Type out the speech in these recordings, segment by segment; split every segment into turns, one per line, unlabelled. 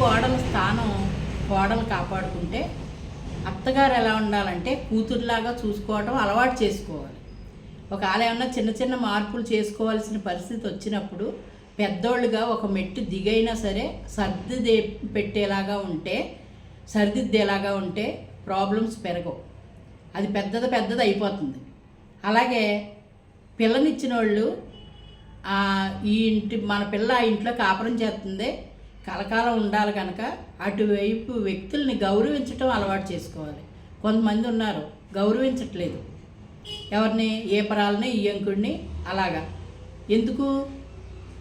కోడల స్థానం కోడలు కాపాడుకుంటే అత్తగారు ఎలా ఉండాలంటే కూతురులాగా చూసుకోవడం అలవాటు చేసుకోవాలి. ఒకవేళ ఏమన్నా చిన్న చిన్న మార్పులు చేసుకోవాల్సిన పరిస్థితి వచ్చినప్పుడు పెద్దోళ్ళుగా ఒక మెట్టు దిగైనా సరే సర్ది పెట్టేలాగా ఉంటే సరిదిద్దేలాగా ఉంటే ప్రాబ్లమ్స్ పెరగవు. అది పెద్దది పెద్దది అయిపోతుంది. అలాగే పిల్లనిచ్చిన వాళ్ళు ఈ ఇంటి మన పిల్ల ఆ ఇంట్లో కాపురం చేస్తుంది కలకాలం ఉండాలి కనుక అటువైపు వ్యక్తుల్ని గౌరవించటం అలవాటు చేసుకోవాలి. కొంతమంది ఉన్నారు గౌరవించట్లేదు. ఎవరిని ఏ పరాలని ఈ అంకుడిని అలాగా. ఎందుకు?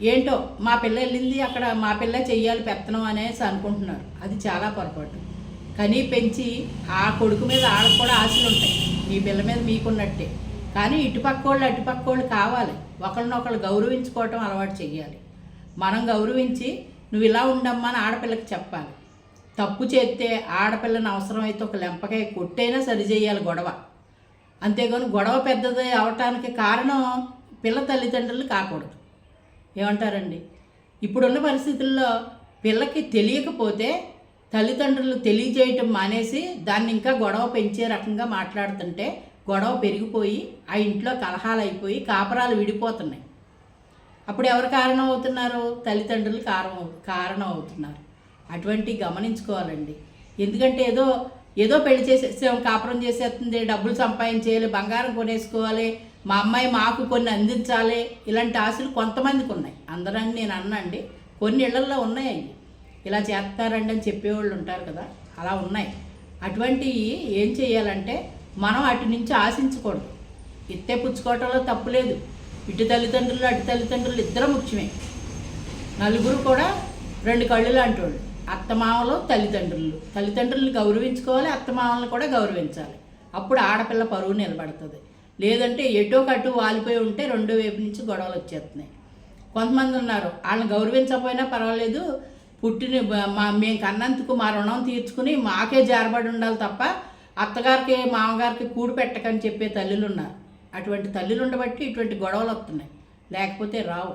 ఏంటో మా పిల్ల వెళ్ళింది అక్కడ మా పిల్ల చెయ్యాలి పెత్తనం అనేసి అనుకుంటున్నారు. అది చాలా పొరపాటు. కనీ పెంచి ఆ కొడుకు మీద ఆడకు కూడా ఆశలు ఉంటాయి. మీ పిల్ల మీద మీకున్నట్టే. కానీ ఇటుపక్క వాళ్ళు అటుపక్క వాళ్ళు కావాలి. ఒకరినొకరు గౌరవించుకోవటం అలవాటు చెయ్యాలి. మనం గౌరవించి నువ్వు ఇలా ఉండమ్మా అని ఆడపిల్లకి చెప్పాలి. తప్పు చేస్తే ఆడపిల్లని అవసరమైతే ఒక లెంపకాయ కొట్టైనా సరిచేయాలి గొడవ. అంతేగాని గొడవ పెద్దది అవటానికి కారణం పిల్ల తల్లిదండ్రులు కాకూడదు. ఏమంటారండి? ఇప్పుడున్న పరిస్థితుల్లో పిల్లకి తెలియకపోతే తల్లిదండ్రులు తెలియజేయటం మానేసి దాన్ని ఇంకా గొడవ పెంచే రకంగా మాట్లాడుతుంటే గొడవ పెరిగిపోయి ఆ ఇంట్లో కలహాలు అయిపోయి కాపరాలు విడిపోతున్నాయి. అప్పుడు ఎవరు కారణం అవుతున్నారు తల్లిదండ్రులు కారణం కారణం అవుతున్నారు అటువంటి గమనించుకోవాలండి. ఎందుకంటే ఏదో ఏదో పెళ్ళి చేసేసాం కాపురం చేసేస్తుంది డబ్బులు సంపాదించేయాలి బంగారం కొనేసుకోవాలి మా అమ్మాయి మాకు కొన్ని అందించాలి ఇలాంటి ఆశలు కొంతమందికి ఉన్నాయి. అందరని నేను అన్నండి. కొన్ని ఇళ్ళల్లో ఉన్నాయి ఇలా చేస్తారండి అని చెప్పేవాళ్ళు ఉంటారు కదా అలా ఉన్నాయి. అటువంటివి ఏం చేయాలంటే మనం అటు నుంచి ఆశించకూడదు. ఇత్తే పుచ్చుకోవటంలో తప్పు లేదు. ఇటు తల్లిదండ్రులు అటు తల్లిదండ్రులు ఇద్దరు ముఖ్యమే. నలుగురు కూడా రెండు కళ్ళు లాంటి వాళ్ళు. అత్తమామలు తల్లిదండ్రులు. తల్లిదండ్రులను గౌరవించుకోవాలి అత్తమామలను కూడా గౌరవించాలి. అప్పుడు ఆడపిల్ల పరువు నిలబడుతుంది. లేదంటే ఎటో కటు వాలిపోయి ఉంటే రెండో వైపు నుంచి గొడవలు వచ్చేస్తున్నాయి. కొంతమంది ఉన్నారు వాళ్ళని గౌరవించకపోయినా పర్వాలేదు. పుట్టిన మా మేము కన్నందుకు మా రుణం తీర్చుకుని మాకే జారబడి ఉండాలి తప్ప అత్తగారికి మామగారికి కూడు పెట్టకని చెప్పే తల్లులు ఉన్నారు. అటువంటి తల్లులు ఉండబట్టి ఇటువంటి గొడవలు వస్తున్నాయి. లేకపోతే రావు.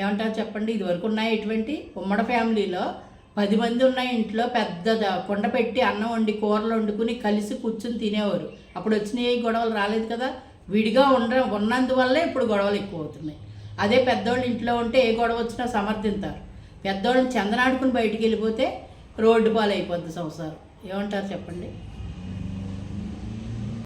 ఏమంటారు చెప్పండి? ఇదివరకు ఉన్నాయి ఇటువంటి ఉమ్మడి ఫ్యామిలీలో పది మంది ఉన్న ఇంట్లో పెద్ద కుండ పెట్టి అన్నం వండి కూరలు వండుకుని కలిసి కూర్చుని తినేవారు. అప్పుడు వచ్చిన ఈ గొడవలు రాలేదు కదా? విడిగా ఉండ ఉన్నందువల్లే ఇప్పుడు గొడవలు ఎక్కువ అవుతున్నాయి అదే పెద్దోళ్ళు ఇంట్లో ఉంటే ఏ గొడవ వచ్చినా సమర్థింతారు. పెద్దోళ్ళని చందనాడుకుని బయటికి వెళ్ళిపోతే రోడ్డు పాలైపోద్ది సంసారం. ఏమంటారు చెప్పండి?